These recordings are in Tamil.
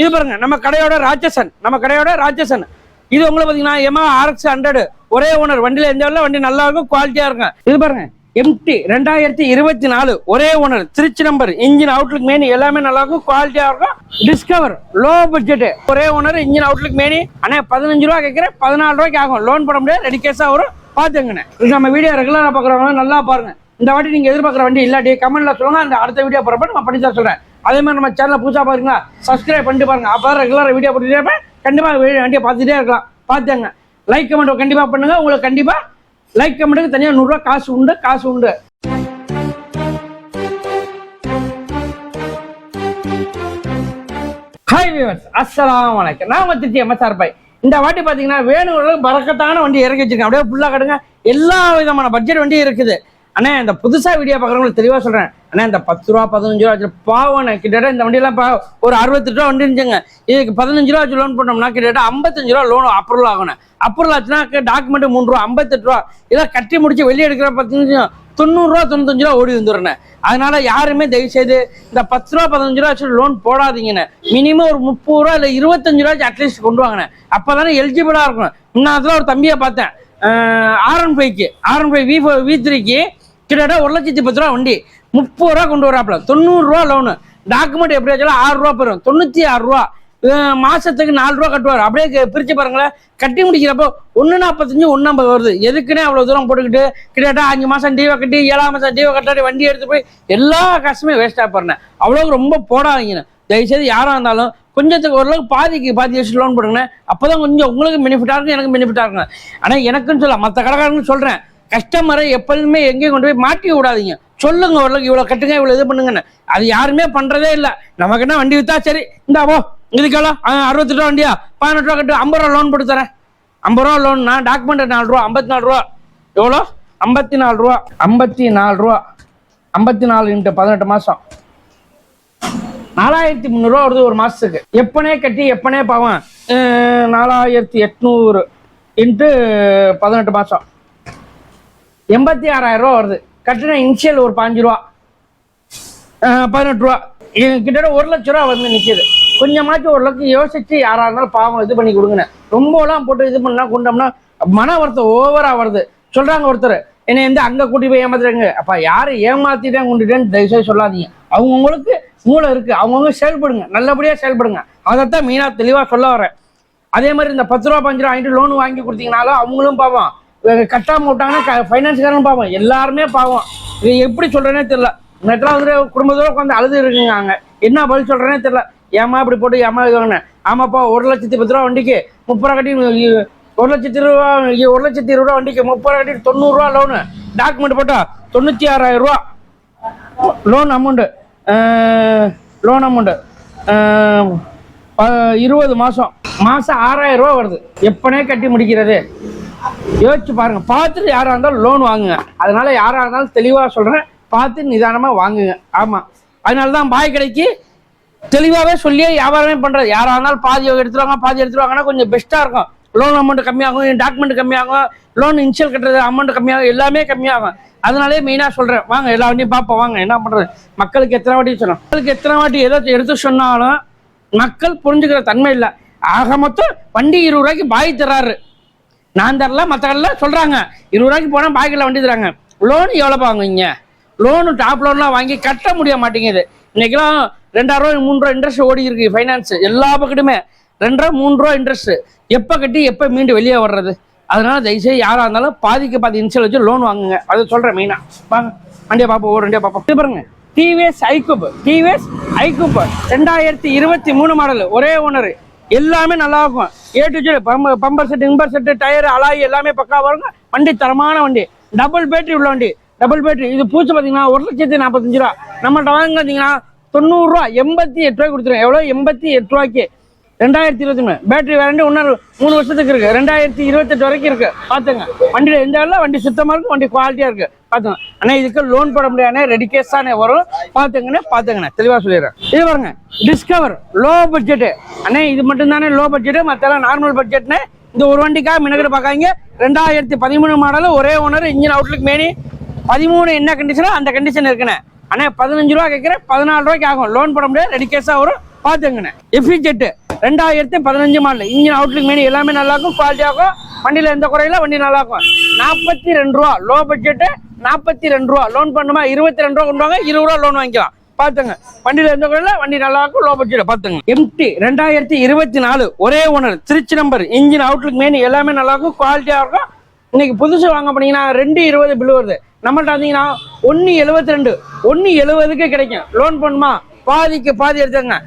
இது பாருங்க நம்ம கடையோட ராட்சசன் நம்ம கடையோட ராட்சசன். இது உங்களை பார்த்தீங்கன்னா எமா ஆர்எக்ஸ் ஹண்ட்ரடு ஒரே ஓனர் வண்டியில் எந்த வண்டி நல்லா இருக்கும் குவாலிட்டியாக இருக்கும். இது பாருங்க எம்டி ரெண்டாயிரத்தி இருபத்தி நாலு ஒரே owner Trichy number engine outlook மேனி எல்லாமே நல்லா இருக்கும் குவாலிட்டியாக இருக்கும். டிஸ்கவர் லோ பட்ஜெட் ஒரே ஓனர் இன்ஜின் அவுட்லுக் மேனி. அண்ணே பதினஞ்சு ரூபா கேட்குறேன் பதினாலு ரூபாய்க்கு ஆகும் லோன் போட முடியாது ரெடி கேஸாக வரும் பார்த்துங்கண்ணே இது நம்ம வீடியோ ரெகுலராக பார்க்குறவங்க நல்லா பாருங்க. இந்த வாட்டி நீங்கள் எதிர்பார்க்குற வண்டி இல்லாட்டி கமெண்ட்ல சொல்லுங்கள் அந்த அடுத்த வீடியோ போகிறப்ப நம்ம பண்ணி தான் சொல்றேன். அதே மாதிரி நம்ம சேனலை புதுசாக பாருங்களா சப்ஸ்கிரைப் பண்ணிட்டு பாருங்க. அப்போ ரெகுலராக வீடியோ போட்டுட்டே இருப்பேன். கண்டிப்பாக வீடியோ வண்டியை பார்த்துட்டே இருக்கலாம். பார்த்துங்க லைக் கமெண்ட் கண்டிப்பாக பண்ணுங்கள் உங்களுக்கு கண்டிப்பாக லைக் கமெண்ட்டுக்கு தனியாக நூறுரூவா காசு உண்டு காசு உண்டு. ஹாய் வியூவர்ஸ் அஸ்ஸலாம் வணக்கம் நான் உங்கள் திருச்சி எம்எஸ்ஆர் பாய் இந்த வாட்டி பார்த்தீங்கன்னா வேணுங்கிறது பறக்கத்தான வண்டி இறக்கி வச்சிருக்கேன். அப்படியே ஃபுல்லாக கடுங்க எல்லா விதமான பட்ஜெட் வண்டி இருக்குது. அண்ணே இந்த புதுசாக வீடியோ பார்க்குறவங்களுக்கு தெளிவாக சொல்கிறேன் அண்ணே இந்த பத்து ரூபா பதினஞ்சு ரூபா பாவம் கிட்டத்தட்ட இந்த வண்டியெல்லாம் பா ஒரு அறுபத்தெட்டு ரூபா வண்டி இருந்துச்சுங்க. இதுக்கு பதினஞ்சு ரூபா வச்சு லோன் பண்ணோம்னா கிட்டத்தட்ட ஐம்பத்தஞ்சு ரூபா லோன் அப்ரூவல் ஆகணும் அப்ரூவல் ஆச்சுன்னா டாக்குமெண்ட் மூணு ரூபா ஐம்பத்தெட்டு ரூபா. இதெல்லாம் கட்டி முடிச்சு வெளியே எடுக்கிற பார்த்தீங்கன்னா தொண்ணூறுரூவா தொண்ணூத்தஞ்சு ரூபா ஓடி வந்துடுறேன் அதனால யாருமே தயவு செய்து இந்த பத்து ரூபா பதினஞ்சு ரூபா வச்சு லோன் போடாதீங்கண்ணே மினிமம் ஒரு முப்பது ரூபா இல்லை இருபத்தஞ்சு ரூபாய்க்கு அட்லீஸ்ட் கொண்டு வாங்கண்ணே அப்போதானே எலிஜிபிளாக இருக்கணும். இன்னும் ஒரு தம்பியை பார்த்தேன். ஆர்என் ஃபைவ்க்கு RN five V four V த்ரீக்கு கிட்டத்தட்ட ஒரு லட்சத்தி பத்து ரூபா வண்டி. முப்பது ரூபா கொண்டு வராப்புல. தொண்ணூறுரூவா லோனு டாக்குமெண்ட் எப்படி வச்சாலும் ஆறு ரூபா போயிடும் தொண்ணூற்றி ஆறு ரூபா. மாசத்துக்கு நாலு ரூபா கட்டுவார். அப்படியே பிரிச்சு பாருங்களேன். கட்டி முடிக்கிறப்போ ஒன்று நாற்பத்தஞ்சு ஒன்று ஐம்பது வருது. எதுக்குன்னே அவ்வளோ தூரம் போட்டுக்கிட்டு கிட்டத்தட்ட அஞ்சு மாதம் டீவை கட்டி ஏழாம் மாதம் டீவை கட்டாடி வண்டி எடுத்து போய் எல்லா காசுமே வேஸ்ட்டாக பாருங்க அவ்வளோ ரொம்ப போடாதீங்கண்ணே தயவுசெய்து யாராக இருந்தாலும் கொஞ்சத்துக்கு ஓரளவுக்கு பாதிக்கு பாதி வச்சு லோன் போடுங்கண்ணே அப்போ தான் கொஞ்சம் உங்களுக்கு பெனிஃபிட்டாக இருக்கும் எனக்கு பெனிஃபிட்டாக இருக்கும் ஆனால் எனக்குன்னு சொல்ல மற்ற கடைக்காரங்கன்னு சொல்கிறேன் கஸ்டமரை எப்பொழுதுமே எங்கேயும் கொண்டு போய் மாட்டி விடாதீங்க. சொல்லுங்க ஓரளவுக்கு இவ்வளோ கட்டுங்க இவ்வளோ இது பண்ணுங்கன்னு. அது யாருமே பண்ணுறதே இல்லை. நமக்கு என்ன வண்டி விற்றா சரி. இந்தாவோ இதுக்கெல்லாம் அறுபத்தி ரூபா வண்டியா? பதினெட்டு ரூபா கட்டு. ஐம்பது ரூபா லோன் போட்டு தரேன். ஐம்பது ரூபா லோன்னா டாக்குமெண்ட் நாலு ரூபா. ஐம்பத்தி நாலு ரூபா. எவ்வளோ? ஐம்பத்தி நாலு ரூபா. ஐம்பத்தி நாலு ரூபா. ஐம்பத்தி நாலு இன்ட்டு பதினெட்டு மாதம் நாலாயிரத்தி முந்நூறுரூவா வருது ஒரு மாதத்துக்கு எப்பனே கட்டி எப்பனே பாவன் நாலாயிரத்தி எட்நூறு இன்ட்டு பதினெட்டு மாதம் எண்பத்தி ஆறாயிரம் ரூபா வருது. கட்டின இனிஷியல் ஒரு பாஞ்சு ரூபா. பதினெட்டு ரூபா. கிட்டத்தட்ட ஒரு லட்ச ரூபா வந்து நிற்கிது கொஞ்சமாச்சும் ஒரு லட்சம் யோசிச்சு யாராக இருந்தாலும் பாவம் இது பண்ணி கொடுங்கண்ணே ரொம்பலாம் போட்டு இது பண்ணால் கொண்டோம்னா மன வருத்தம் ஓவராக வருது. சொல்கிறாங்க ஒருத்தர் என்னை வந்து அங்கே கூட்டி போய் ஏமாத்துறாங்க? அப்போ யார் ஏமாத்திட்டேன் கொண்டுட்டேன்னு தயவுசெய்து சொல்லாதீங்க. அவங்கவுங்களுக்கு மூளை இருக்குது அவங்கவுங்க செயல்படுங்க. நல்லபடியாக செயல்படுங்க. அதைத்தான் மெயினாக தெளிவாக சொல்ல வரேன் அதே மாதிரி இந்த பத்து ரூபா பஞ்சு ரூபா வாங்கிட்டு லோன் வாங்கி கொடுத்தீங்கனாலும் அவங்களும் பாவம். கட்டாமல் விட்டாங்கன்னா ஃபைனான்ஸ்காரன் பாவம். எல்லாருமே பாவம். இது எப்படி சொல்கிறேனே தெரில நேற்றுலாம் வந்து குடும்பத்தோடு உட்காந்து அழுது இருக்குங்க என்ன பதில் சொல்கிறேனே தெரில ஏமா இப்படி போட்டு ஏமா இது வாங்கினேன் ஆமாப்பா ஒரு லட்சத்தி பத்து ரூபா வண்டிக்கு முப்பது ரூபா கட்டி ஒரு லட்சத்தி ரூபா ஒரு லட்சத்தி இருபது ரூபா வண்டிக்கு முப்பது ரூபா கட்டி தொண்ணூறுரூவா லோனு டாக்குமெண்ட் போட்டால் தொண்ணூற்றி ஆறாயிரம் ரூபா. லோன் அமௌண்ட்டு லோன் அமௌண்ட்டு இருபது மாதம் மாதம் ஆறாயிரம் ரூபா வருது. எப்பனே கட்டி முடிக்கிறது. யோசிச்சு பாருங்க. பார்த்துட்டு யாராக இருந்தாலும் லோன் வாங்குங்க. அதனால யாராக இருந்தாலும் தெளிவாக சொல்கிறேன் பார்த்து நிதானமாக வாங்குங்க. ஆமாம் அதனால தான் பாய் கடைக்கு தெளிவாகவே சொல்லியே வியாபாரமே பண்ணுறது யாராக இருந்தாலும் பாதி எடுத்துருவாங்க பாதி எடுத்துருவாங்கன்னா கொஞ்சம் பெஸ்ட்டாக இருக்கும். லோன் அமௌண்ட் கம்மியாகும் டாக்குமெண்ட் கம்மியாகும் லோன் இன்ஷியல் கட்டுறது அமௌண்ட் கம்மியாகும் எல்லாமே கம்மியாகும். அதனாலே மெயினாக சொல்கிறேன் வாங்க எல்லா வண்டியும் பார்ப்போம். வாங்க என்ன பண்ணுறது மக்களுக்கு எத்தனை வாட்டி சொல்லணும் மக்களுக்கு எத்தனை வாட்டி ஏதோ எடுத்து சொன்னாலும் மக்கள் புரிஞ்சுக்கிற தன்மை இல்லை. ஆக மொத்தம் வண்டி இருபது ரூபாய்க்கு பாய் தர்றாரு. நான் தரல மற்ற கடையில் சொல்கிறாங்க இருபது ரூபாய்க்கு போனால் பாய்க்கில் வண்டி தராங்க. லோன் எவ்வளோ வாங்குவீங்க? லோனு டாப் லோன்லாம் வாங்கி கட்ட முடிய மாட்டேங்குது. இன்னைக்கெல்லாம் ரெண்டாயிரம் ரூபா மூணு ரூபா இன்ட்ரெஸ்ட் ஓடி இருக்கு ஃபைனான்ஸ் எல்லா பக்கத்துமே ரெண்டு ரூபா மூணு ரூபா இன்ட்ரெஸ்ட் எப்போ கட்டி எப்போ மீண்டு வெளியே வர்றது? அதனால தயவுசெய்து யாராக இருந்தாலும் பாதிக்கு பாதி இன்சல் வச்சு லோன் வாங்குங்க. அதை சொல்கிறேன் மெயினாக வாங்க வண்டியை பார்ப்போம் ஒரு வண்டியை பார்ப்போம். இது பாருங்க. டிவிஎஸ் ஐகூப் டிவிஎஸ் ஐகூப் ரெண்டாயிரத்தி இருபத்தி மூணு மாடல் ஒரே ஓனர் எல்லாமே நல்லா இருக்கும் A to Z bumper bumper set இம்பர் set tyre alloy எல்லாமே பக்கா வருங்க. வண்டி தரமான வண்டி. டபுள் பேட்டரி உள்ள வண்டி. டபுள் பேட்டரி இது பூச்சி பார்த்தீங்கன்னா ஒரு லட்சத்தி நாற்பத்தஞ்சு ரூபா. நம்மகிட்ட வாங்கினீங்கன்னா தொண்ணூறுரூவா எண்பத்தி எட்டு ரூபாய்க்கு கொடுத்துருவோம் எவ்வளோ எண்பத்தி எட்டு ரூபாய்க்கு. ரெண்டாயிரத்தி இருபத்தி மூணு. பேட்டரி வேரண்டி இன்னொரு மூணு வருஷத்துக்கு இருக்கு. ரெண்டாயிரத்தி இருபத்தெட்டு வரைக்கும் இருக்கு. பாத்துங்க வண்டியில எந்த இடத்துல வண்டி சுத்தமா இருக்கு வண்டி குவாலிட்டியா இருக்கு. பாத்துங்க ஆனா இதுக்கு லோன் போட முடியாது ரெடி கேஸ் தானே வரும். பாத்துங்கண்ணே பாத்துங்கண்ணே தெளிவா சொல்லிடுறேன். இது பாருங்க. டிஸ்கவர் லோ பட்ஜெட் அண்ணே இது மட்டும் தானே லோ பட்ஜெட் மத்தெல்லாம் நார்மல் பட்ஜெட்னு இந்த ஒரு வண்டிக்காக மினக்கிற பார்க்காங்க ரெண்டாயிரத்தி பதிமூணு மாடல் ஒரே ஓனர் இன்ஜின் அவுட்லுக் மேனி. பதிமூணு என்ன கண்டிஷனோ அந்த கண்டிஷன் இருக்குண்ணே. அண்ணே பதினஞ்சு ரூபா கேட்குறேன். பதினாலு ரூபாய்க்கு ஆகும். லோன் போட முடியாது. ரெடி கேஸாக வரும். பார்த்துங்கண்ணே. எஃபிஜெட்டு ரெண்டாயிரத்தி பதினஞ்சு மாடல். இன்ஜின் அவுட்லுக் மீன் எல்லாமே நல்லா இருக்கும் குவாலிட்டியாக இருக்கும். வண்டியில் எந்த குறையில வண்டி நல்லா இருக்கும் நாற்பத்தி ரெண்டு ரூபா. லோ பட்ஜெட்டு நாற்பத்தி ரெண்டு ரூபா. லோன் பண்ணுமா? இருபத்தி ரெண்டு ரூபா கொண்டு வாங்க இருபது ரூபா லோன் வாங்கிக்கலாம். பார்த்துங்க. வண்டியில் எந்த குறையில வண்டி நல்லா இருக்கும் லோ பட்ஜெட் பார்த்துங்க. எம்டி ரெண்டாயிரத்தி இருபத்தி நாலு ஒரே owner Trichy number engine outlook மீன் எல்லாமே நல்லா இருக்கும் குவாலிட்டியாக இருக்கும். இன்னைக்கு புதுசு வாங்க போனீங்கன்னா ரெண்டு இருபது பில் வருது. நம்மள்ட்ட வந்தீங்கன்னா ஒன்று எழுபத்தி ரெண்டு ஒன்று எழுபதுக்கு கிடைக்கும். லோன் பண்ணுமா? பாதிக்கு பாதி எடுத்துங்க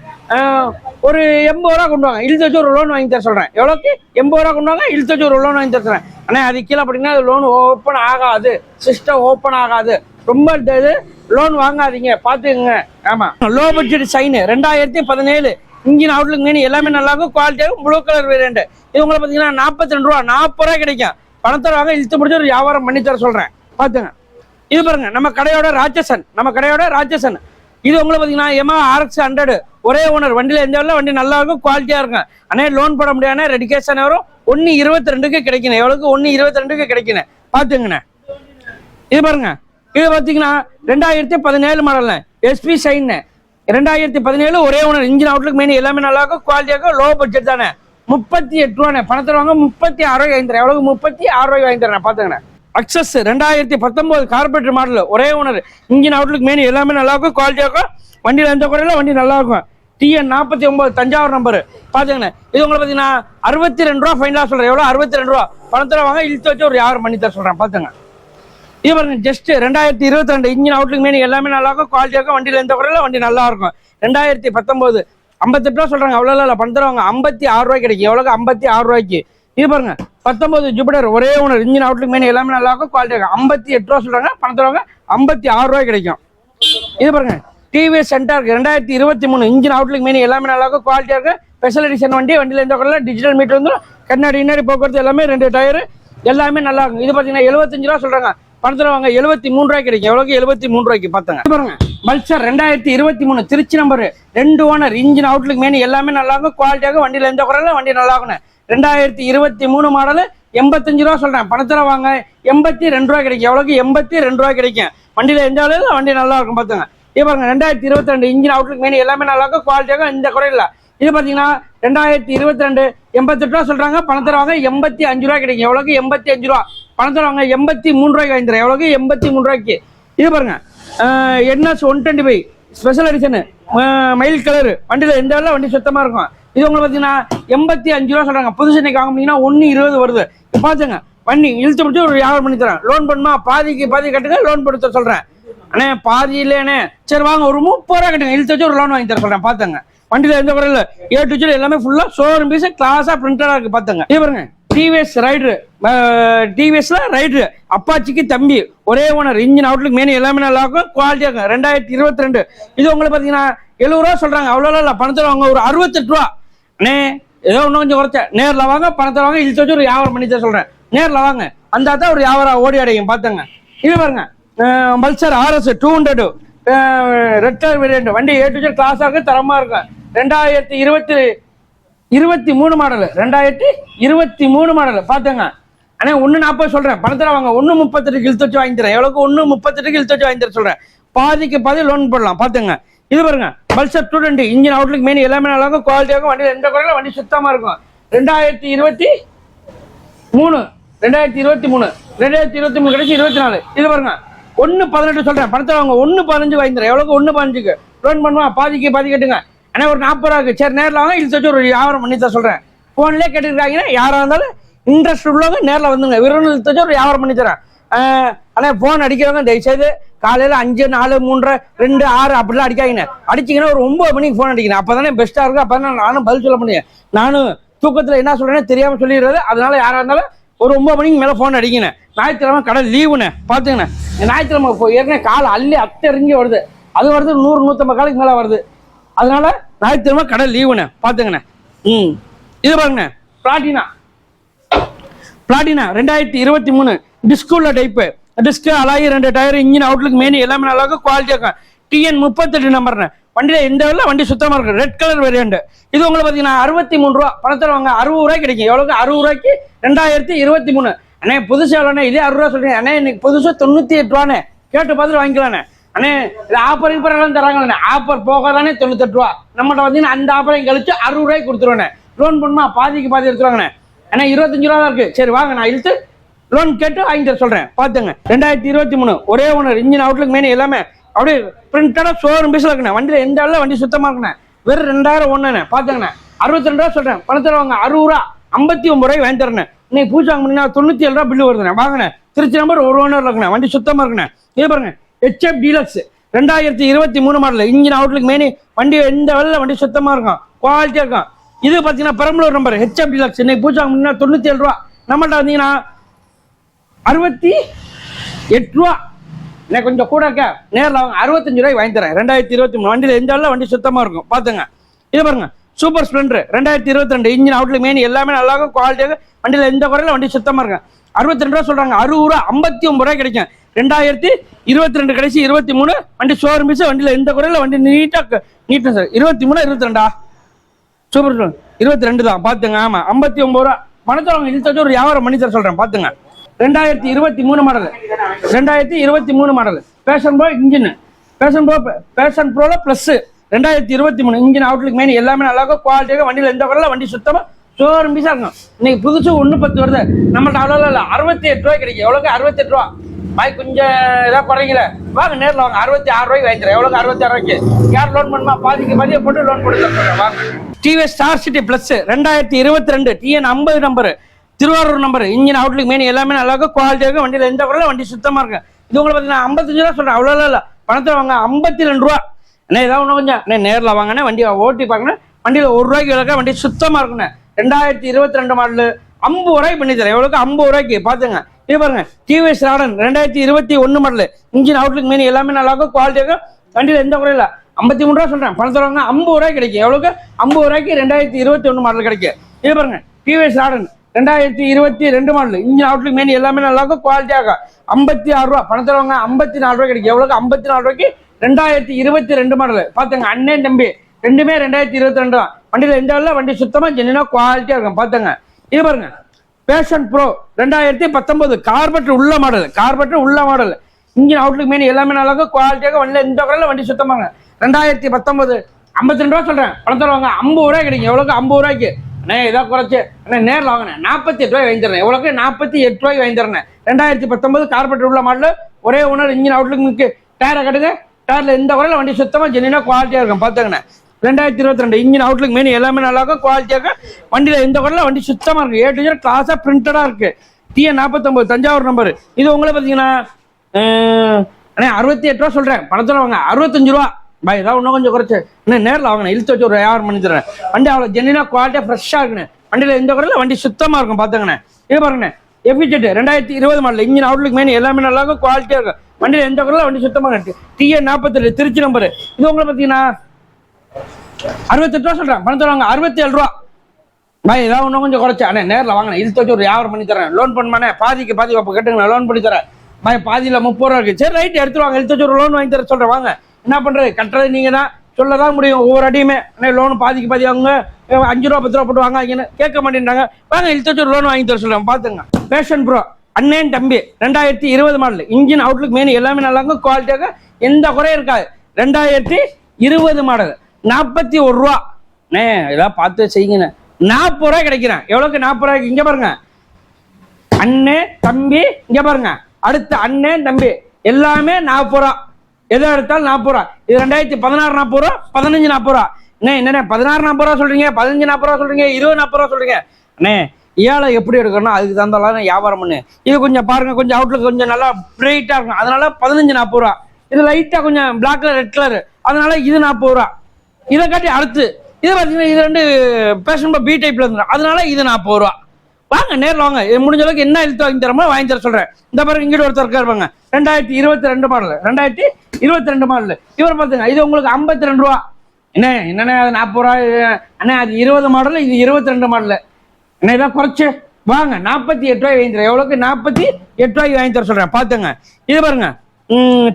ஒரு எண்பது ரூபா கொண்டு வாங்க. இழுத்தச்சு ஒரு லோன் வாங்கி தர சொல்கிறேன் எவ்வளோக்கு எண்பது ரூபா கொண்டு வாங்க இழுத்தச்சு ஒரு லோன் வாங்கி தர சொல்கிறேன் ஆனால் அது கீழே அப்படின்னா லோன் ஓப்பன் ஆகாது. சிஸ்டம் ஓப்பன் ஆகாது. ரொம்ப இது லோன் வாங்காதீங்க. பார்த்துக்குங்க ஆமாம் லோ பட்ஜெட் சைனு ரெண்டாயிரத்தி பதினேழு. இன்ஜின் அவுட்லுக் மீன் எல்லாமே நல்லா இருக்கும். குவாலிட்டியாக ப்ளூ கலர் வேரியண்ட் இது உங்களை பார்த்தீங்கன்னா நாற்பத்தி ரெண்டு ரூபா நாற்பது ரூபா கிடைக்கும். பணத்தை வாங்க இழுத்து முடிச்சு ஒரு வியாபாரம் பண்ணி தர சொல்கிறேன் பார்த்துங்க இது பாருங்க நம்ம கடையோட ராட்சசன். நம்ம கடையோட ராட்சசன். இது உங்களை பார்த்தீங்கன்னா ஏமா ஆர்எக்ஸ் ஹண்ட்ரடு ஒரே ஓனர் வண்டியில் எந்த வண்டி நல்லா இருக்கும் குவாலிட்டியாக இருக்கும். ஆனால் லோன் போட முடியாதுன்னா ரெடிகேஷன் வரும் ஒன்று இருபத்தி ரெண்டுக்கு கிடைக்கணும் எவ்வளோக்கு ஒன்று இருபத்தி ரெண்டுக்கு கிடைக்கணும் பார்த்துங்கண்ணே இது பாருங்க. இது பார்த்தீங்கன்னா ரெண்டாயிரத்தி பதினேழு மாடலில் எஸ்பி ஷைன்னு ரெண்டாயிரத்தி பதினேழு ஒரே ஒன்று இன்ஜின் அவுட்லுக் மெயின் எல்லாமே நல்லா இருக்கும் குவாலிட்டியாக லோ பட்ஜெட் தானே. முப்பத்தி எட்டு ரூபாண்ணே. பணத்தை வாங்க முப்பத்தி ஆறு ரூபாய் வாங்கி தரேன். எவ்வளோக்கு முப்பத்தி ஆறு ரூபாய் வாங்கி தரேன். பார்த்துங்கண்ணே அக்சஸ் ரெண்டாயிரத்தி பத்தொம்போது கார்பரேட் மாடல் ஒரே ஓனர் இன்ஜின் அவுட்லுக் மெயின் எல்லாமே நல்லா இருக்கும் குவாலிட்டியாக இருக்கும். வண்டியில் எந்த குறையில வண்டி நல்லா இருக்கும் டிஎன் நாற்பத்தி ஒன்பது தஞ்சாவூர் நம்பர் பார்த்துங்கண்ணே இது உங்களை பார்த்தீங்கன்னா அறுபத்தி ரெண்டு ரூபா ஃபைனலாக சொல்கிறேன் எவ்வளோ அறுபத்தி ரெண்டு ரூபா. பணத்தில் வாங்க இழுத்து வச்சு ஒரு யாரும் பண்ணி தர சொல்கிறேன் பார்த்துங்க இது பாருங்க ஜஸ்ட் ரெண்டாயிரத்தி இருபத்தி ரெண்டு இன்ஜின் அவுட்லுக் மீன் எல்லாமே நல்லா இருக்கும் குவாலிட்டியாக இருக்கும். வண்டியில் எந்த குறையில வண்டி நல்லா இருக்கும் ரெண்டாயிரத்தி பத்தொம்போது ஐம்பத்தெட்டு ரூபா சொல்கிறாங்க அவ்வளோ இல்லை பணத்தரவங்க ஐம்பத்தி ஆறு ரூபாய்க்கு கிடைக்கும். எவ்வளோக்கு ஐம்பத்தி ஆறு ரூபாய்க்கு. இது பாருங்க பத்தொம்போது ஜூபிட்டர் ஒரே ஓனர் இன்ஜின் அவுட்லுக் மெயின் எல்லாமே நல்லா இருக்கும் குவாலிட்டியாக இருக்கும். ஐம்பத்தி எட்டு ரூபா சொல்கிறாங்க பணத்தரவங்க ஐம்பத்தி ஆறு ரூபாய் கிடைக்கும். இது பாருங்க டிவிஎஸ் சென்டர் ரெண்டாயிரத்தி இருபத்தி மூணு இன்ஜின் அவுட்லுக் மெயின் எல்லாமே நல்லா இருக்கும் குவாலிட்டியாக இருக்கு. ஸ்பெஷல் எடிஷன் வண்டி வண்டியில் எந்த கூட டிஜிட்டல் மீட்டர் வந்து கண்ணாடி இன்னாடி போக்குவரத்து எல்லாமே ரெண்டு டயரு எல்லாமே நல்லா இருக்கும். இது பார்த்தீங்கன்னா எழுபத்தஞ்சு ரூபா சொல்கிறாங்க பணத்தில் வாங்க எழுபத்தி மூணு ரூபாய் கிடைக்கும். எவ்வளோக்கு எழுபத்தி மூணு ரூபாய்க்கு பார்த்தாங்க பாருங்க பல்சர் ரெண்டாயிரத்தி இருபத்தி மூணு திருச்சி நம்பர் ரெண்டு ஓனர் இன்ஜின் அவுட்லுக் மேனி எல்லாமே நல்லா இருக்கும் குவாலிட்டியாக வண்டியில் எந்த குறையில வண்டி நல்லா இருக்கும் ரெண்டாயிரத்தி இருபத்தி மூணு மாடலு எண்பத்தஞ்சு ரூபா சொல்கிறேன் பணத்தில் வாங்க. எண்பத்தி ரெண்டு ரூபா கிடைக்கும். எவ்வளோக்கு எண்பத்தி ரெண்டு ரூபா கிடைக்கும். வண்டியில் எந்த அளவில் வண்டி நல்லா இருக்கும் பார்த்துங்க இது பாருங்க ரெண்டாயிரத்தி இருபத்தி ரெண்டு இன்ஜின் அவுட்லுக் மெயின் எல்லாமே நல்லா இருக்கும். குவாலிட்டியாக இந்த குறையில இது பார்த்தீங்கன்னா ரெண்டாயிரத்தி இருபத்தி ரெண்டு எண்பத்தெட்டு ரூபா சொல்கிறாங்க பணத்தில் வாங்க எண்பத்தி அஞ்சு ரூபா கிடைக்கும். எவ்வளோக்கு எண்பத்தி அஞ்சு ரூபா. பணத்தில் வாங்க எண்பத்தி மூணு ரூபாய்க்கு வாங்கிக்கிறேன் எவ்வளோக்கு எண்பத்தி மூணு ரூபாய்க்கு. இது பாருங்க NS one twenty five special edition மயில் கலரு வண்டியில் எந்த வேலை வண்டி சுத்தமாக இருக்கும். இது உங்களுக்கு பார்த்தீங்கன்னா எண்பத்தி அஞ்சு ரூபா சொல்கிறாங்க புதுசு சென்னைக்கு வாங்க முடியுங்கன்னா ஒன்று இருபது வருது. இப்போ பார்த்துங்க பண்ணி இழுத்து முடிச்சு ஒரு வியாபாரம் பண்ணி தரேன். லோன் பண்ணுமா? பாதிக்கு பாதி கட்டுங்க லோன் கொடுத்த சொல்கிறேன் அண்ணே பாதி இல்லையாண்ணே. சரி வாங்க ஒரு முப்பது ரூபா கட்டுங்க. இழுத்து வச்சு ஒரு லோன் வாங்கி தர சொல்கிறேன் பார்த்துங்க வண்டியில் எந்த குறையில் ஏ டு ஜெட் எல்லாமே ஃபுல்லாக ஷோரூம் பீஸ் கிளாஸாக பிரிண்டடாக இருக்குது பார்த்துங்க இது பாருங்க டிவிஎஸ் ரைடரு டிவிஎஸ்ல ரைடரு அப்பாச்சிக்கு தம்பி ஒரே ஓனர் இன்ஜின் அவுட்லுக் மெயின் எல்லாமே நல்லா இருக்கும் குவாலிட்டியாக இருக்கும். ரெண்டாயிரத்தி இருபத்தி ரெண்டு. இது உங்களுக்கு பார்த்தீங்கன்னா எழுபது ரூபா சொல்கிறாங்க அவ்வளோ இல்லை. பணத்தில் அவங்க ஒரு அறுபத்தெட்டு ரூபா. அண்ணே ஏதோ இன்னும் கொஞ்சம் குறைச்ச. நேரில் வாங்க பணத்தை வாங்க இழுத்து வச்சு ஒரு வியாபாரம் பண்ணி தான் சொல்கிறேன் நேரில் வாங்க. அந்த தான் ஒரு வியாபாரம் ஓடி அடையும் பார்த்துங்க இது பாருங்க. பல்சர் ஆர்எஸ் டூ ஹண்ட்ரடு ரெட்டர் வேரியண்ட் வண்டி ஏ டு ஜெட் கிளாஸாக இருக்கும் தரமாக இருக்கும் ரெண்டாயிரத்தி இருபத்தி இருபத்தி மூணு மாடல் ரெண்டாயிரத்தி இருபத்தி மூணு மாடல் பார்த்துங்க அண்ணே ஒன்று நாற்பது சொல்கிறேன் பணத்தில் வாங்க. ஒன்று முப்பத்தெட்டுக்கு இழுத்து வச்சு வாங்கி தரேன் எவ்வளோக்கு ஒன்று முப்பத்தெட்டுக்கு இழுத்து வச்சு வாங்கி தர சொல்கிறேன் பாதிக்கு பாதி லோன் போடலாம். பார்த்துங்க இது பாருங்க Pulsar two twenty engine outlook main எல்லாமே நல்லா இருக்கும். குவாலிட்டியாக வண்டி எந்த குறையில வண்டி சுத்தமாக இருக்கும். ரெண்டாயிரத்தி இருபத்தி மூணு ரெண்டாயிரத்தி இருபத்தி மூணு ரெண்டாயிரத்தி இருபத்தி மூணு கிடைச்சி இருபத்தி நாலு. இது பாருங்க ஒன்று பதினெட்டு சொல்கிறேன் பணத்தை வாங்க ஒன்று பதினஞ்சு வாங்கி எவ்வளோக்கு ஒன்று பதினஞ்சுக்கு? லோன் பண்ணுவா பாதிக்கு பாதி கட்டுங்க. ஆனால் ஒரு நாற்பது ரூபாய்க்கு. சரி நேரில் வாங்க. இழுத்து வச்சு ஒரு வியாபாரம் பண்ணி தான் சொல்கிறேன் ஃபோன்லேயே கேட்டுருக்காங்கன்னா யாராக இருந்தாலும் இன்ட்ரெஸ்ட் உள்ளவங்க நேரில் வந்துங்க விரும்பு இழுத்து வச்சு ஒரு வியாபாரம் பண்ணி தரேன். ஆனால் ஃபோன் அடிக்கிறவங்க தயவுசெய்து காலையில் அஞ்சு நாலு மூன்றரை ரெண்டு ஆறு அப்படிலாம் அடிக்காதீங்க. அடிச்சிங்கன்னா ஒரு ஒம்பது மணிக்கு ஃபோன் அடிக்கணும். அப்போ தானே பெஸ்ட்டாக இருக்கும். அப்போ தான் நானும் பதில் சொல்ல முடியும். நானும் தூக்கத்தில் என்ன சொல்கிறேன்னு தெரியாமல் சொல்லிடுறது. அதனால யாராக இருந்தாலும் ஒரு ஒம்பது மணிக்கு மேலே ஃபோன் அடிக்கணும். ஞாயிற்றுக்கிழமை கடை லீவுண்ணே பார்த்துங்கண்ணே ஞாயிற்றுக்கிழமை ஏற்கனவே காலை அள்ளி அத்தறிஞ்சு வருது. அது வருது நூறு நூற்றம்பது காலுக்கு மேலே வருது. அதனால ஞாயிற்றுக்கிழமை கடை லீவுண்ணே பார்த்துங்கண்ணே ம். இது பாருங்கண்ணே பிளாட்டினா பிளாட்டினா ரெண்டாயிரத்தி இருபத்தி மூணு. டிஸ்கோவில் டைப்பு டிஸ்க் அலாயி ரெண்டு டயர் இன்ஜின் அவுட்லுக் மெயின் எல்லாமே நல்லா குவாலிட்டியாக இருக்கும். டிஎன் முப்பத்தெட்டு நம்பர்னு வண்டியில் இந்த வேலை வண்டி சுத்தமாக இருக்கும். ரெட் கலர் வேரியண்ட் இது உங்களுக்கு பார்த்தீங்கன்னா அறுபத்தி மூணு ரூபா. பணத்தில் வாங்க. அறுபது ரூபாய்க்கு கிடைக்கும். எவ்வளோக்கு அறுபது ரூபாய்க்கு ரெண்டாயிரத்தி இருபத்தி மூணு அண்ணே புதுசு எவ்வளோண்ணே இதே அறுபது ரூபா சொல்றீங்க. அண்ணே இன்னைக்கு புதுசு தொண்ணூற்றி எட்டு ரூபாண்ணே. கேட்டு பார்த்துட்டு வாங்கிக்கலாண்ணே. அண்ணே இது ஆஃபர் கீப்பர் எல்லாம் தராங்களே ஆஃபர் போகாதானே? தொண்ணூத்தெட்டு ரூபா. நம்மகிட்ட பார்த்தீங்கன்னா அந்த ஆஃபரையும் கழிச்சு அறுபது ரூபாய்க்கு கொடுத்துருவேண்ணே. லோன் பண்ணுமா? பாதிக்கு பாதி எடுத்துருவாங்கண்ணே. அண்ணா இருபத்தஞ்சு ரூபா தான் இருக்குது சரி வாங்க நான் இழுத்து லோன் கேட்டு வாங்கி தர சொல்றேன். பாத்துங்க ரெண்டாயிரத்தி இருபத்தி மூணு ஒரே ஓனர் இன்ஜின் அவுட்லுக்கு மெயின் எல்லாமே அப்படியே பிரிண்டடா சோறும் பீஸ்ல இருக்கணும் வண்டியில எந்த அளவு வண்டி சுத்தமா இருக்கணும் வெறும் ரெண்டாயிரம் ஒன்றுண்ணே பாத்துங்கண்ணே அறுபத்தி ரெண்டு ரூபா சொல்றேன். பணத்தில் வாங்க அறுபது ரூபா. ஐம்பத்தி ஒன்பது ரூபாய் வாங்கி தரேன் இன்னைக்கு பூஜை வாங்க தொண்ணூற்றி தொண்ணூத்தி ஏழு ரூபா பில்லு வருதுண்ணே. வாங்கினேன் திருச்சி நம்பர் ஒரு ஓனர் இருக்குண்ணே. வண்டி சுத்தமா இருக்குண்ணே. இது பாருங்க. ஹெச்எஃப் டீலக்ஸ் ரெண்டாயிரத்தி இருபத்தி மூணு மாடல் இன்ஜின் அவுட்லுக்கு மெயின் வண்டி எந்த வேலையில் வண்டி சுத்தமா இருக்கும்? குவாலிட்டியா இருக்கும். இது பார்த்தீங்கன்னா பெரம்பலூர் நம்பர் ஹெச்எஃப் டீலக்ஸ் இன்னைக்கு பூஜை வாங்க தொண்ணூற்றி தொண்ணூத்தி ஏழு ரூபா. நம்மள்ட்ட வந்தீங்கன்னா அறுபத்தி எட்டு ரூபா. எனக்கு கொஞ்சம் கூட இருக்க நேரில் அவங்க அறுபத்தஞ்சு ரூபாய் வாங்கி தரேன். ரெண்டாயிரத்தி இருபத்தி மூணு. வண்டியில் எந்த அளவு வண்டி சுத்தமாக இருக்கும்? பார்த்துங்க இது பாருங்க. சூப்பர் ஸ்ப்ளெண்டர் ரெண்டாயிரத்தி இருபத்தி ரெண்டு. இன்ஜின் அவுட்ல மெயின் எல்லாமே நல்லா இருக்கும். குவாலிட்டியாக வண்டியில் எந்த குறையில வண்டி சுத்தமாக இருக்கும். அறுபத்தி ரெண்டு ரூபா சொல்கிறாங்க அறுபது ரூபா ஐம்பத்தி ஒன்பது ரூபாய் கிடைக்கும். ரெண்டாயிரத்தி இருபத்தி ரெண்டு கடைசி இருபத்தி மூணு. வண்டி ஷோரூம் பீஸ் வண்டியில் எந்த குறையில வண்டி நீட்டாக நீட்னஸ் சார் இருபத்தி மூணு இருபத்தி ரெண்டா? சூப்பர் ஸ்ப்ளெண்டர் இருபத்தி ரெண்டு தான். பார்த்துங்க ஆமாம் ஐம்பத்தி ஒம்பது ரூபா. பணத்தை அவங்க இழுத்தாச்சும் ஒரு வியாபாரம் பண்ணி தர சொல்கிறேன் பார்த்துங்க ரெண்டாயிரத்தி இருபத்தி மூணு மாடல். ரெண்டாயிரத்தி இருபத்தி மூணு model. Passion Pro engine Passion Pro Passion ப்ரோல plus ரெண்டாயிரத்தி இருபத்தி மூணு இன்ஜின் அவுட்லுக் மெயின் எல்லாமே நல்லா இருக்கும் குவாலிட்டியாக வண்டியில் எந்த வரல வண்டி சுத்தமாக சோறும் பீஸாக இருக்கும் இன்னைக்கு புதுசு ஒன்று பத்து வருது. நம்மள்ட்ட அவ்வளோ இல்லை. அறுபத்தி எட்டு ரூபாய் கிடைக்கும் எவ்வளோக்கு அறுபத்தெட்டு ரூபா. பாய் கொஞ்சம் ஏதாவது குறைங்கள வாங்க நேரில் வாங்க. அறுபத்தி ஆறு ரூபாய்க்கு வாங்கிக்கிறேன் எவ்வளோக்கு அறுபத்தி ஆறு ரூபாய்க்கு. யார் லோன் பண்ணுமா? பாதிக்கு பாதியை போட்டு லோன் போட்டு வாங்க. டிவிஎஸ் ஸ்டார் சிட்டி ப்ளஸ் ரெண்டாயிரத்தி இருபத்தி ரெண்டு டிஎன் ஐம்பது number Thiruvarur number engine outlook main எல்லாமே நல்லா இருக்கும். குவாலிட்டியாக இருக்கும். வண்டியில் எந்த குறையில வண்டி சுத்தமாக இருக்கும். இது உங்களுக்கு பார்த்தீங்கன்னா ஐம்பத்தஞ்சு ரூபா சொல்கிறேன் அவ்வளோ இல்லை. பணத்தில் வாங்க. ஐம்பத்தி ரெண்டு ரூபா. அண்ணே ஏதாவது ஒன்று கொஞ்சம். அண்ணே நேரில் வாங்கினே வண்டியை ஓட்டி பார்க்கணும். வண்டியில் ஒரு ரூபாய்க்கு விளக்க வண்டி சுத்தமாக இருக்குண்ணே. ரெண்டாயிரத்தி இருபத்தி ரெண்டு மாடலு ஐம்பது ரூபாய்க்கு பண்ணி தரேன். எவ்வளோக்கு ஐம்பது ரூபாய்க்கு. பார்த்துங்க இது பாருங்க. டிவிஎஸ் ராடன் ரெண்டாயிரத்தி இருபத்தி ஒன்று மாடலு இன்ஜின் அவுட்லுக் மெயின் எல்லாமே நல்லா இருக்கும். குவாலிட்டியாக வண்டியில் எந்த குறையில ஐம்பத்தி மூணு ரூபா சொல்கிறேன் பணத்தில் வாங்க ஐம்பது ரூபாய்க்கு கிடைக்கும். எவ்வளோக்கு ஐம்பது ரூபாய்க்கு ரெண்டாயிரத்தி இருபத்தி ஒன்று மாடல் கிடைக்கும். இது பாருங்க. டிவிஎஸ் ராடன் ரெண்டாயிரத்தி இருபத்தி ரெண்டு மாடல் இன்ஜின் அவுட்லுக் மெயின் எல்லாமே நல்லா இருக்கும். குவாலிட்டியாக ஐம்பத்தி ஆறு ரூபா பணம் வாங்க ஐம்பத்தி நாலு ரூபா கிடைக்கும். எவ்வளோக்கு ஐம்பத்தி நாலு ரூபாய்க்கு? ரெண்டாயிரத்தி இருபத்தி ரெண்டு மாடல் பார்த்துங்க அண்ணன் தம்பி ரெண்டுமே ரெண்டாயிரத்தி இருபத்தி ரெண்டு தான். வண்டியில் எந்த வண்டி சுத்தமாக ஜென்னா குவாலிட்டியாக இருக்கும். பார்த்துங்க இது பாருங்க. பேஷன் ப்ரோ ரெண்டாயிரத்தி பத்தொன்பது கார்பெட் உள்ள மாடல் கார்பெட் உள்ள மாடல் இன்ஜின் அவுட்லுக் மெயின் எல்லாமே நல்லா இருக்கும். குவாலிட்டியாக வண்டியில் இந்த குறையில வண்டி சுத்தமாங்க. ரெண்டாயிரத்தி பத்தொன்பது ஐம்பத்தி ரெண்டு ரூபா சொல்கிறேன் பணம் தருவாங்க ஐம்பது ரூபாய் கிடைக்கும். எவ்வளோக்கு ஐம்பது ரூபாய்க்கு. அண்ணே ஏதோ குறைச்சி. அண்ணே நேரில் வாங்கினேன் நாற்பத்தி எட்டு ரூபாய் வாங்கிடுறேன் எவ்வளோக்கு நாற்பத்தி எட்டு ரூபாய் வாங்கிடுறேன் ரெண்டாயிரத்தி பத்தொன்பது கார்பெட் உள்ள மாடல் ஒரே ஓனர் இன்ஜின் அவுட்லுக்கு டயரை கட்டுங்க. டயரில் இந்த குறையில வண்டி சுத்தமாக ஜென்னினா குவாலிட்டியாக இருக்கும். பார்த்துங்கண்ணே ரெண்டாயிரத்தி இருபத்தி ரெண்டு இன்ஜின் அவுட்லுக் மெயின் எல்லாமே நல்லா இருக்கும். குவாலிட்டியாக இருக்கும். வண்டியில் இந்த குறையில வண்டி சுத்தமாக இருக்கும் ஏ டு கிளாஸாக பிரிண்டடாக இருக்குது டிஎ நாற்பத்தொம்பது தஞ்சாவூர் நம்பர் இது உங்களை பார்த்தீங்கன்னா அண்ணே அறுபத்தி எட்டு ரூபா சொல்கிறேன் பணத்தில் வாங்க. அறுபத்தஞ்சு ரூபா. பாய் ஏதாவது இன்னும் கொஞ்சம் குறைச்சு. இன்னும் நேரில் வாங்கினேன் இழுத்து வச்சு ஒரு வியாபாரம் பண்ணி தரேன். வண்டி அவ்வளோ ஜென்னினா குவாலிட்டியாக ஃப்ரெஷ்ஷாக இருக்குண்ணே. வண்டியில் எந்த குறையில் வண்டி சுத்தமாக இருக்கும் பார்த்துங்கண்ணே இது பாருங்கண்ணே. எஃபிஜெட் ரெண்டாயிரத்தி இருபது மாடல் இன்ஜின் அவுட்லுக் மெயின் எல்லாமே நல்லா இருக்கும் குவாலிட்டியாக இருக்கும். வண்டியில் எந்த குறையில வண்டி சுத்தமாக இருக்கு. டிஏ நாற்பத்தெட்டு திருச்சி நம்பர் இது உங்களை பார்த்தீங்கன்னா அறுபத்தெட்டு ரூபா சொல்கிறேன் பணத்தில் வாங்க. அறுபத்தி ஏழு ரூபா. பாய் ஏதாவது இன்னும் கொஞ்சம் குறைச்சு. அண்ணே நேரில் வாங்கினேன் இழுத்து வச்சு ஒரு வியாபாரம் பண்ணி தரேன். லோன் பண்ணுமாண்ணே. பாதிக்கு பாதி அப்போ கேட்டுங்க லோன் பண்ணி தரேன். பாய் பாதியில் முப்பது ரூபா இருக்கு. சரி ரைட் எடுத்துருவாங்க இழுத்து வச்சு ஒரு லோன் வாங்கி தர சொல்கிறேன் வாங்க. என்ன பண்ணுறது கட்டுறது நீங்கள் தான் சொல்ல தான் முடியும். ஒவ்வொரு அடியுமே. ஆனால் லோன் பாதிக்கு பாதி அவங்க அஞ்சு ரூபா பத்து ரூபா போட்டு வாங்க கேட்க மாட்டேன்றாங்க. வாங்க இழுத்து வச்சு ஒரு லோன் வாங்கி தர சொல்கிறேன் பார்த்துங்க. பேஷன் ப்ரோ அண்ணன் தம்பி. ரெண்டாயிரத்தி இருபது மாடல் இன்ஜின் அவுட்லுக் மெயின் எல்லாமே நல்லா இருக்கும். குவாலிட்டியாக எந்த குறையும் இருக்காது. ரெண்டாயிரத்தி இருபது மாடல் நாற்பத்தி ஒரு ரூபா. அண்ணே இதெல்லாம் பார்த்து செய்யுங்கண்ணே. நாற்பது ரூபா கிடைக்கிறேன். எவ்வளோக்கு நாற்பது ரூபாய்க்கு இங்கே பாருங்க. அண்ணே தம்பி இங்கே பாருங்க. அடுத்து அண்ணன் தம்பி. எல்லாமே நாற்பது ரூபா. எதை எடுத்தாலும் நாற்பது ரூபா. இது ரெண்டாயிரத்தி பதினாறு நாற்பது ரூபா பதினஞ்சு நாற்பது ரூபா. அண்ணே என்னண்ணே பதினாறு நாற்பது ரூபா சொல்றீங்க பதினஞ்சு நாற்பது ரூபா சொல்றீங்க இருபது நாற்பது ரூபா சொல்றீங்க. அண்ணே ஏழை எப்படி எடுக்கணும் அதுக்கு தகுந்தாலும் வியாபாரம் பண்ணு. இது கொஞ்சம் பாருங்க கொஞ்சம் அவுட்லுக் கொஞ்சம் நல்லா பிரைட்டா இருக்கும் அதனால பதினஞ்சு நாற்பது ரூபா. இது லைட்டா கொஞ்சம் பிளாக் கலர் ரெட் கலர் அதனால இது நாற்பது ரூபா. இதை காட்டி அடுத்து இது பார்த்தீங்கன்னா இது ரெண்டு பேஷன் பி டைப்ல இருந்து அதனால இது நாற்பது ரூபா. வாங்க நேரில் வாங்க. இது முடிஞ்ச அளவுக்கு என்ன எழுத்து வாங்கி தரமோ வாங்கி தர சொல்றேன். இந்த பாருங்க இங்கிட்டு ஒருத்தர் இருக்காரு ரெண்டாயிரத்தி இருபத்தி ரெண்டு மாடல் ரெண்டாயிரத்தி இருபத்தி ரெண்டு மாடல் இவர் பார்த்துங்க இது உங்களுக்கு ஐம்பத்தி ரெண்டு ரூபா. என்ன என்னண்ணே அது நாற்பது ரூபா அண்ணே அது இருபது மாடல் இது இருபத்தி ரெண்டு மாடல் என்ன இதான் குறைச்சு வாங்க நாற்பத்தி எட்டு ரூபாய் வாங்கி தரேன். எவ்வளோக்கு நாற்பத்தி எட்டு ரூபாய்க்கு வாங்கி தர சொல்கிறேன் பார்த்துங்க. இது பாருங்க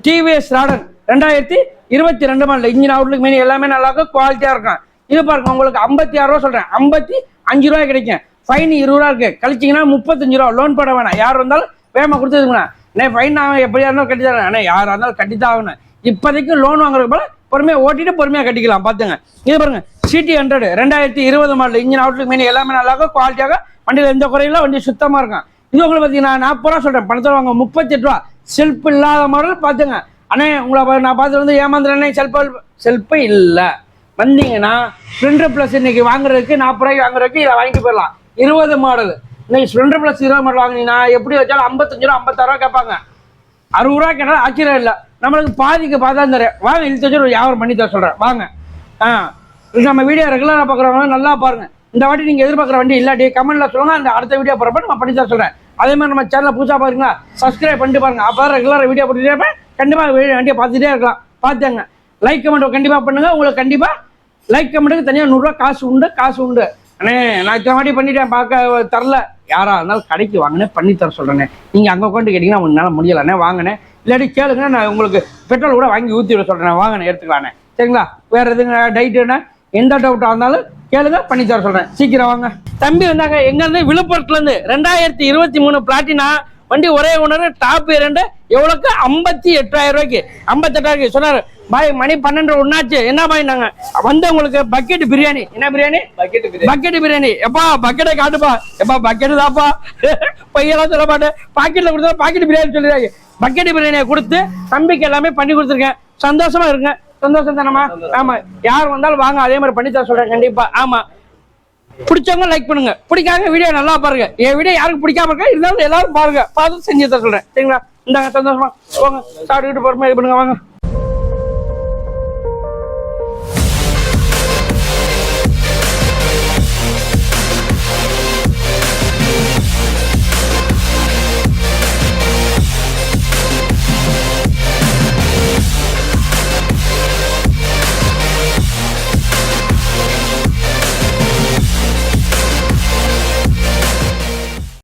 டிவிஎஸ் ராடன் ரெண்டாயிரத்தி இருபத்தி ரெண்டு மாடல் இன்ஜின் அவுட்லுக்கு மீன் எல்லாமே நல்லா இருக்கும் குவாலிட்டியாக இருக்கும். இது பாருங்க உங்களுக்கு ஐம்பத்தி ஆறு ரூபா சொல்கிறேன் ஐம்பத்தி அஞ்சு ரூபாய் கிடைக்கும். ஃபைன் இருபது ரூபா இருக்கு. கழிச்சிங்கன்னா முப்பத்தஞ்சு ரூபா. லோன் போட வேணாம். யார் வந்தாலும் வேகமாக கொடுத்துருக்குண்ணா அண்ணே ஃபைன் நான் எப்படியா இருந்தாலும் கட்டி தரேன். அண்ணே யாராக இருந்தாலும் கட்டி தான் ஆகணும். இப்போதைக்கு லோன் வாங்குறது போல பொறுமையாக ஓட்டிட்டு பொறுமையாக கட்டிக்கலாம். பார்த்துங்க. இது பாருங்க சிடி ஹண்ட்ரட் ரெண்டாயிரத்தி இருபது மாடல் இன்ஜின் அவுட்லுக் மீன் எல்லாமே நல்லா இருக்கும். குவாலிட்டியாக வண்டியில் எந்த குறையில வண்டி சுத்தமாக இருக்கும். இது உங்களுக்கு பார்த்தீங்கன்னா நாற்பது ரூபா சொல்கிறேன் பணத்தில் வாங்க முப்பத்தெட்டு ரூபா. செல்ஃப் இல்லாத மாடல் பார்த்துங்க. அண்ணே உங்களை நான் பார்த்துட்டு வந்து ஏமாந்துறேனே செல்ஃப் செல்ஃபே இல்லை. வந்தீங்கன்னா ஸ்ப்ளெண்டர் ப்ளஸ் இன்னைக்கு வாங்குறதுக்கு நாற்பது ரூபாய்க்கு வாங்குறதுக்கு இதை வாங்கிட்டு போயிடலாம். இருபது மாடல் இன்னைக்கு ஸ்ப்ளெண்டர் ப்ளஸ் இருபது மாடல் வாங்கினீங்கன்னா எப்படி வச்சாலும் ஐம்பத்தஞ்சு ரூபா ஐம்பத்தாறு ரூபா கேட்பாங்க. அறுபது ரூபா கேட்டாலும் ஆச்சரியம் இல்லை. நம்மளுக்கு பாதிக்கு பார்த்தா தரேன். வாங்க இழுத்தஞ்சு ரூபா ஒரு வியாபாரம் பண்ணி தர சொல்கிறேன் வாங்க. ஆ. இது நம்ம வீடியோ ரெகுலராக பார்க்குறவங்க நல்லா பாருங்க. இந்த வாட்டி நீங்கள் எதிர்பார்க்குற வண்டி இல்லாட்டி கமெண்ட்ல சொல்லுங்க. அந்த அடுத்த வீடியோ போகிறப்ப நம்ம பண்ணி தர சொல்கிறேன் அதே மாதிரி நம்ம சேனலை புதுசாக பாருங்களா? சப்ஸ்கிரைப் பண்ணிட்டு பாருங்க. அப்போ தான் ரெகுலராக வீடியோ போட்டுட்டே இருப்பேன். கண்டிப்பாக வண்டியை பார்த்துட்டே இருக்கலாம். பார்த்துங்க லைக் கமெண்ட் கண்டிப்பாக பண்ணுங்க. உங்களுக்கு கண்டிப்பாக லைக் கமெண்ட்டுக்கு தனியாக நூறுரூவா காசு உண்டு காசு உண்டு. அண்ணே நான் இத்தனை வாட்டி பண்ணிட்டேன் பார்க்க தரல. யாரா இருந்தாலும் கடைக்கு வாங்கினே பண்ணி தர சொல்கிறேனே நீங்கள் அங்கே கொண்டு கேட்டிங்கன்னா உங்களால் முடியலண்ணே வாங்கினேன் இல்லாட்டி கேளுங்க நான் உங்களுக்கு பெட்ரோல் கூட வாங்கி ஊற்றி விட சொல்கிறேன் வாங்கினேன் எடுத்துக்கலாண்ணே. சரிங்களா? வேறு எதுங்க டைட்டுண்ணே எந்த டவுட்டாக இருந்தாலும் கேளுங்க பண்ணி தர சொல்கிறேன் சீக்கிரம் வாங்க. தம்பி வந்தாங்க எங்கேருந்து விழுப்புரத்துலேருந்து. ரெண்டாயிரத்தி இருபத்தி மூணு பிளாட்டினா வண்டி ஒரே உணர்வு டாப் இரண்டு. எவ்வளோக்கு ஐம்பத்தி எட்டாயிரம் ரூபாய்க்கு. ஐம்பத்தெட்டாயிரம் சொன்னார். பாய் மணி பன்னெண்டு ஒன்னாச்சு என்ன பாய் நாங்க? வந்து உங்களுக்கு பக்கெட் பிரியாணி என்ன பிரியாணி பக்கெட் பிரியாணி பக்கெட் பிரியாணி எப்பா பக்கெட்டை காட்டுப்பா. எப்பா பக்கெட் தாப்பா பையெல்லாம் சொல்ல மாட்டேன். பாக்கெட்ல கொடுத்தா பாக்கெட் பிரியாணி சொல்லிடுறாங்க. பக்கெட் பிரியாணியை கொடுத்து தம்பிக்கு எல்லாமே பண்ணி கொடுத்துருக்கேன். சந்தோஷமா இருங்க. சந்தோஷம் தானம்மா? ஆமா யார் வந்தாலும் வாங்க. அதே மாதிரி பண்ணி தர சொல்றேன். கண்டிப்பா. ஆமா. பிடிச்சவங்க லைக் பண்ணுங்க. பிடிக்காத வீடியோ நல்லா பாருங்க. என் வீடியோ யாருக்கு பிடிக்காம இருக்கா? இருந்தாலும் எல்லாரும் பாருங்க. பார்த்து செஞ்சு தர சொல்றேன். சரிங்களா? இந்தாங்க சந்தோஷமா. போங்க. சாப்பிட்டுக்கிட்டு போற மாதிரி பண்ணுங்க வாங்க.